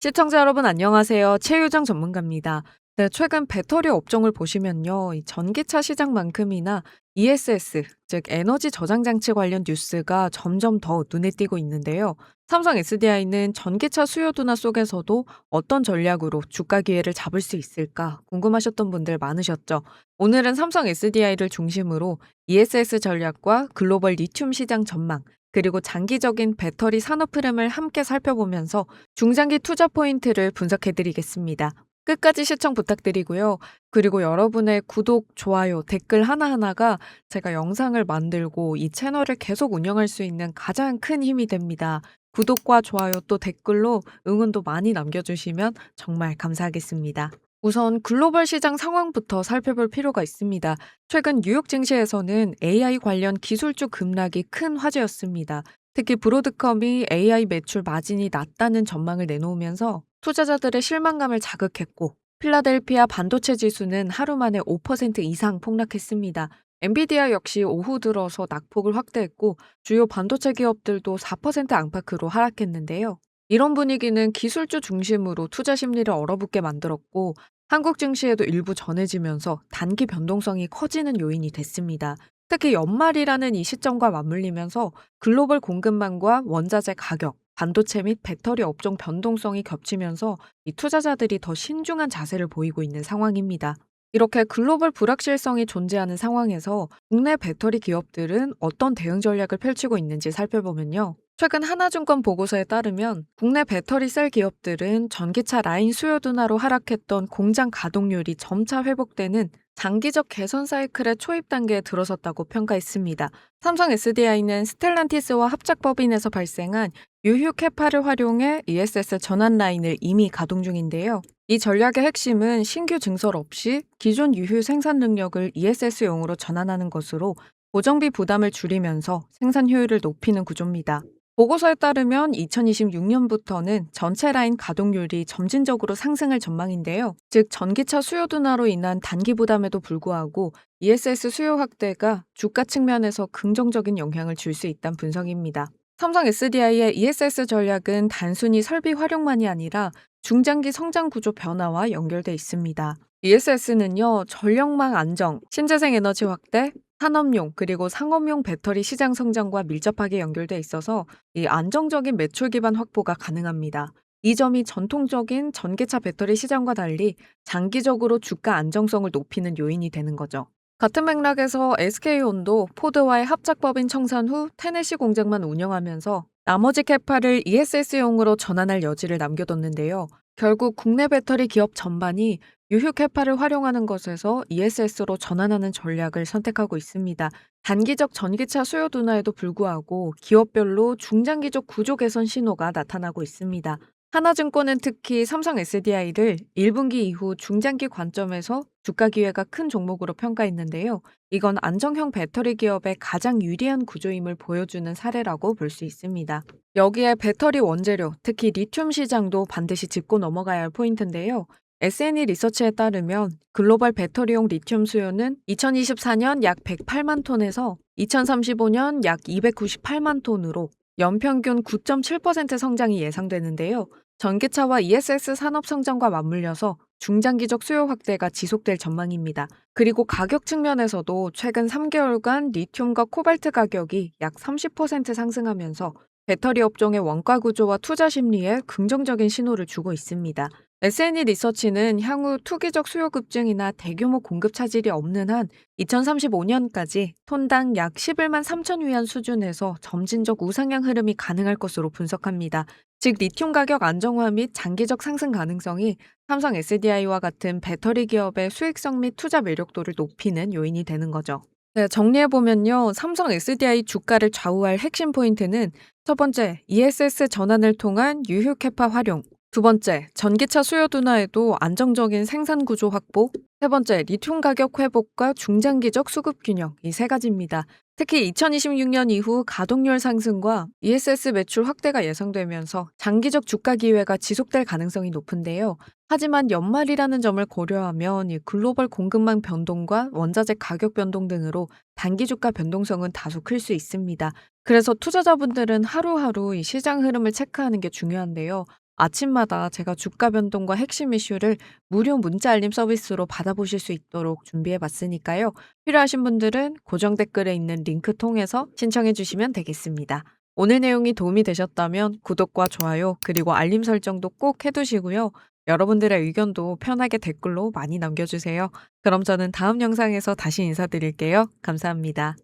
시청자 여러분 안녕하세요. 최유정 전문가입니다. 네, 최근 배터리 업종을 보시면요. 이 전기차 시장만큼이나 ESS, 즉 에너지 저장 장치 관련 뉴스가 점점 더 눈에 띄고 있는데요. 삼성 SDI는 전기차 수요 둔화 속에서도 어떤 전략으로 주가 기회를 잡을 수 있을까 궁금하셨던 분들 많으셨죠. 오늘은 삼성 SDI를 중심으로 ESS 전략과 글로벌 리튬 시장 전망, 그리고 장기적인 배터리 산업 흐름을 함께 살펴보면서 중장기 투자 포인트를 분석해 드리겠습니다. 끝까지 시청 부탁드리고요. 그리고 여러분의 구독, 좋아요, 댓글 하나하나가 제가 영상을 만들고 이 채널을 계속 운영할 수 있는 가장 큰 힘이 됩니다. 구독과 좋아요 또 댓글로 응원도 많이 남겨주시면 정말 감사하겠습니다. 우선 글로벌 시장 상황부터 살펴볼 필요가 있습니다. 최근 뉴욕 증시에서는 AI 관련 기술주 급락이 큰 화제였습니다. 특히 브로드컴이 AI 매출 마진이 낮다는 전망을 내놓으면서 투자자들의 실망감을 자극했고 필라델피아 반도체 지수는 하루 만에 5% 이상 폭락했습니다. 엔비디아 역시 오후 들어서 낙폭을 확대했고 주요 반도체 기업들도 4% 안팎으로 하락했는데요. 이런 분위기는 기술주 중심으로 투자 심리를 얼어붙게 만들었고 한국 증시에도 일부 전해지면서 단기 변동성이 커지는 요인이 됐습니다. 특히 연말이라는 이 시점과 맞물리면서 글로벌 공급망과 원자재 가격, 반도체 및 배터리 업종 변동성이 겹치면서 이 투자자들이 더 신중한 자세를 보이고 있는 상황입니다. 이렇게 글로벌 불확실성이 존재하는 상황에서 국내 배터리 기업들은 어떤 대응 전략을 펼치고 있는지 살펴보면요. 최근 하나증권 보고서에 따르면 국내 배터리 셀 기업들은 전기차 라인 수요 둔화로 하락했던 공장 가동률이 점차 회복되는 장기적 개선 사이클의 초입 단계에 들어섰다고 평가했습니다. 삼성 SDI는 스텔란티스와 합작법인에서 발생한 유휴 캐파를 활용해 ESS 전환 라인을 이미 가동 중인데요. 이 전략의 핵심은 신규 증설 없이 기존 유휴 생산 능력을 ESS용으로 전환하는 것으로 고정비 부담을 줄이면서 생산 효율을 높이는 구조입니다. 보고서에 따르면 2026년부터는 전체 라인 가동률이 점진적으로 상승할 전망인데요. 즉 전기차 수요 둔화로 인한 단기 부담에도 불구하고 ESS 수요 확대가 주가 측면에서 긍정적인 영향을 줄 수 있다는 분석입니다. 삼성 SDI의 ESS 전략은 단순히 설비 활용만이 아니라 중장기 성장 구조 변화와 연결돼 있습니다. ESS는요, 전력망 안정, 신재생 에너지 확대, 산업용 그리고 상업용 배터리 시장 성장과 밀접하게 연결돼 있어서 이 안정적인 매출 기반 확보가 가능합니다. 이 점이 전통적인 전기차 배터리 시장과 달리 장기적으로 주가 안정성을 높이는 요인이 되는 거죠. 같은 맥락에서 SK온도 포드와의 합작법인 청산 후 테네시 공장만 운영하면서 나머지 캐파를 ESS용으로 전환할 여지를 남겨뒀는데요. 결국 국내 배터리 기업 전반이 유휴 캐파를 활용하는 것에서 ESS로 전환하는 전략을 선택하고 있습니다. 단기적 전기차 수요 둔화에도 불구하고 기업별로 중장기적 구조 개선 신호가 나타나고 있습니다. 하나증권은 특히 삼성 SDI를 1분기 이후 중장기 관점에서 주가 기회가 큰 종목으로 평가했는데요. 이건 안정형 배터리 기업의 가장 유리한 구조임을 보여주는 사례라고 볼 수 있습니다. 여기에 배터리 원재료, 특히 리튬 시장도 반드시 짚고 넘어가야 할 포인트인데요. SNE 리서치에 따르면 글로벌 배터리용 리튬 수요는 2024년 약 108만 톤에서 2035년 약 298만 톤으로 연평균 9.7% 성장이 예상되는데요. 전기차와 ESS 산업 성장과 맞물려서 중장기적 수요 확대가 지속될 전망입니다. 그리고 가격 측면에서도 최근 3개월간 리튬과 코발트 가격이 약 30% 상승하면서 배터리 업종의 원가 구조와 투자 심리에 긍정적인 신호를 주고 있습니다. SNE 리서치는 향후 투기적 수요 급증이나 대규모 공급 차질이 없는 한 2035년까지 톤당 약 11만 3천 위안 수준에서 점진적 우상향 흐름이 가능할 것으로 분석합니다. 즉 리튬 가격 안정화 및 장기적 상승 가능성이 삼성 SDI와 같은 배터리 기업의 수익성 및 투자 매력도를 높이는 요인이 되는 거죠. 네, 정리해보면요. 삼성 SDI 주가를 좌우할 핵심 포인트는 첫 번째, ESS 전환을 통한 유휴 캐파 활용, 두 번째, 전기차 수요 둔화에도 안정적인 생산 구조 확보. 세 번째, 리튬 가격 회복과 중장기적 수급 균형. 이 세 가지입니다. 특히 2026년 이후 가동률 상승과 ESS 매출 확대가 예상되면서 장기적 주가 기회가 지속될 가능성이 높은데요. 하지만 연말이라는 점을 고려하면 이 글로벌 공급망 변동과 원자재 가격 변동 등으로 단기 주가 변동성은 다소 클 수 있습니다. 그래서 투자자분들은 하루하루 이 시장 흐름을 체크하는 게 중요한데요. 아침마다 제가 주가 변동과 핵심 이슈를 무료 문자 알림 서비스로 받아보실 수 있도록 준비해 봤으니까요. 필요하신 분들은 고정 댓글에 있는 링크 통해서 신청해 주시면 되겠습니다. 오늘 내용이 도움이 되셨다면 구독과 좋아요, 그리고 알림 설정도 꼭 해두시고요. 여러분들의 의견도 편하게 댓글로 많이 남겨주세요. 그럼 저는 다음 영상에서 다시 인사드릴게요. 감사합니다.